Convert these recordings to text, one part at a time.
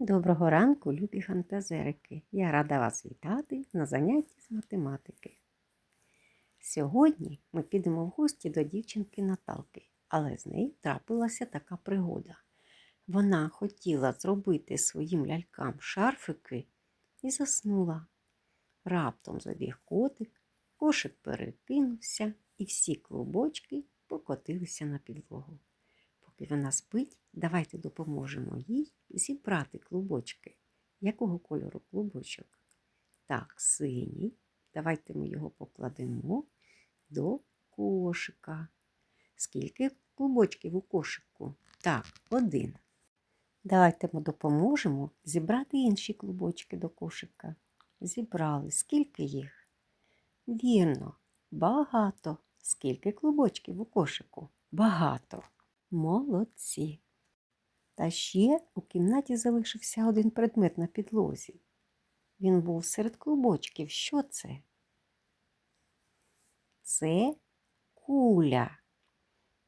Доброго ранку, любі фантазерики! Я рада вас вітати на занятті з математики. Сьогодні ми підемо в гості до дівчинки Наталки, але з нею трапилася така пригода. Вона хотіла зробити своїм лялькам шарфики і заснула. Раптом забіг котик, кошик перекинувся, і всі клубочки покотилися на підлогу. Поки вона спить, давайте допоможемо їй зібрати клубочки. Якого кольору клубочок? Так, синій. Давайте ми його покладемо до кошика. Скільки клубочків у кошику? Так, один. Давайте ми допоможемо зібрати інші клубочки до кошика. Зібрали. Скільки їх? Вірно, багато. Скільки клубочків у кошику? Багато. Молодці. Та ще у кімнаті залишився один предмет на підлозі. Він був серед клубочків. Що це? Це куля.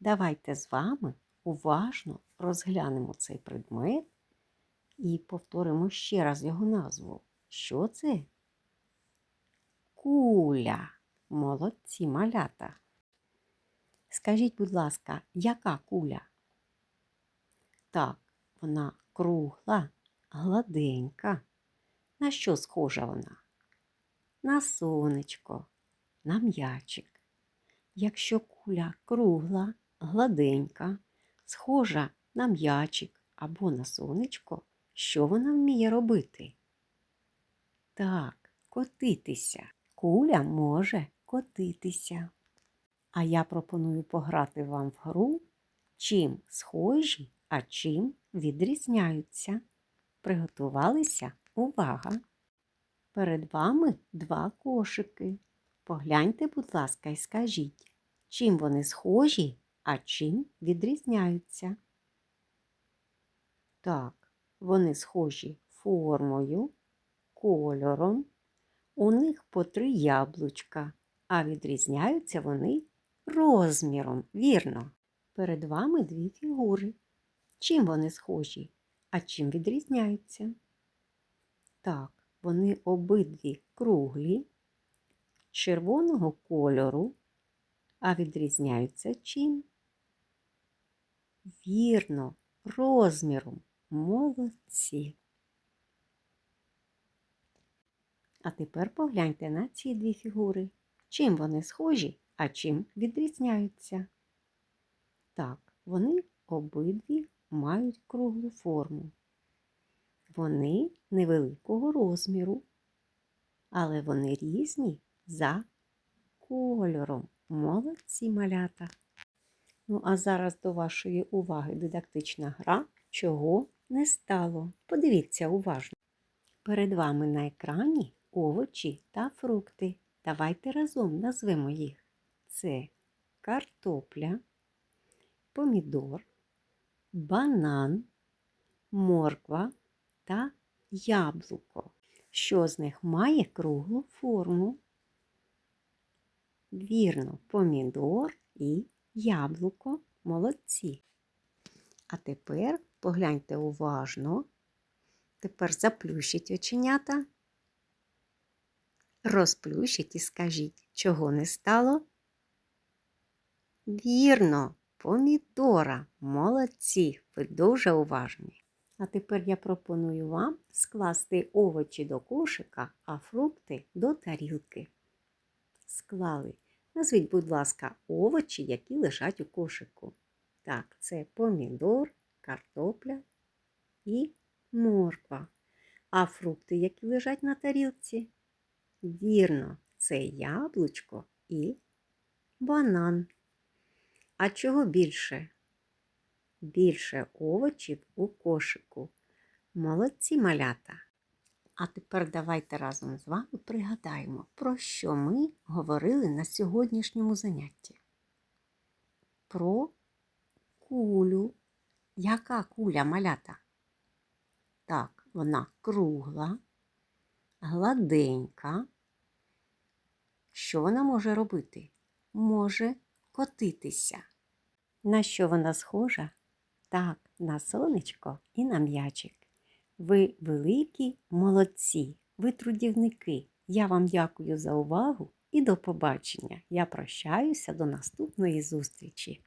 Давайте з вами уважно розглянемо цей предмет і повторимо ще раз його назву. Що це? Куля. Молодці малята. Скажіть, будь ласка, яка куля? Так, вона кругла, гладенька. На що схожа вона? На сонечко, на м'ячик. Якщо куля кругла, гладенька, схожа на м'ячик або на сонечко, що вона вміє робити? Так, котитися. Куля може котитися. А я пропоную пограти вам в гру, чим схожі, а чим відрізняються. Приготувалися? Увага! Перед вами два кошики. Погляньте, будь ласка, і скажіть, чим вони схожі, а чим відрізняються. Так, вони схожі формою, кольором. У них по три яблучка, а відрізняються вони розміром, вірно. Перед вами дві фігури. Чим вони схожі, а чим відрізняються? Так, вони обидві круглі, червоного кольору, а відрізняються чим? Вірно, розміром. Молодці. А тепер погляньте на ці дві фігури. Чим вони схожі, а чим відрізняються? Так, вони обидві мають круглу форму. Вони невеликого розміру, але вони різні за кольором. Молодці малята. Ну, а зараз до вашої уваги дидактична гра, чого не стало. Подивіться уважно. Перед вами на екрані овочі та фрукти. Давайте разом назвемо їх. Це картопля, помідор, банан, морква та яблуко. Що з них має круглу форму? Вірно, помідор і яблуко молодці. А тепер погляньте уважно. Тепер заплющіть оченята Розплющіть і скажіть, чого не стало? Вірно, помідора. Молодці, ви дуже уважні. А тепер я пропоную вам скласти овочі до кошика, а фрукти до тарілки. Склали. Назвіть, будь ласка, овочі, які лежать у кошику. Так, це помідор, картопля і морква. А фрукти, які лежать на тарілці? Вірно, це яблучко і банан. А чого більше? Більше овочів у кошику. Молодці малята. А тепер давайте разом з вами пригадаємо, про що ми говорили на сьогоднішньому занятті. Про кулю. Яка куля малята? Так, вона кругла, гладенька. Що вона може робити? може котитися. На що вона схожа? Так, на сонечко і на м'ячик. Ви великі молодці, ви трудівники. Я вам дякую за увагу і до побачення. Я прощаюся до наступної зустрічі.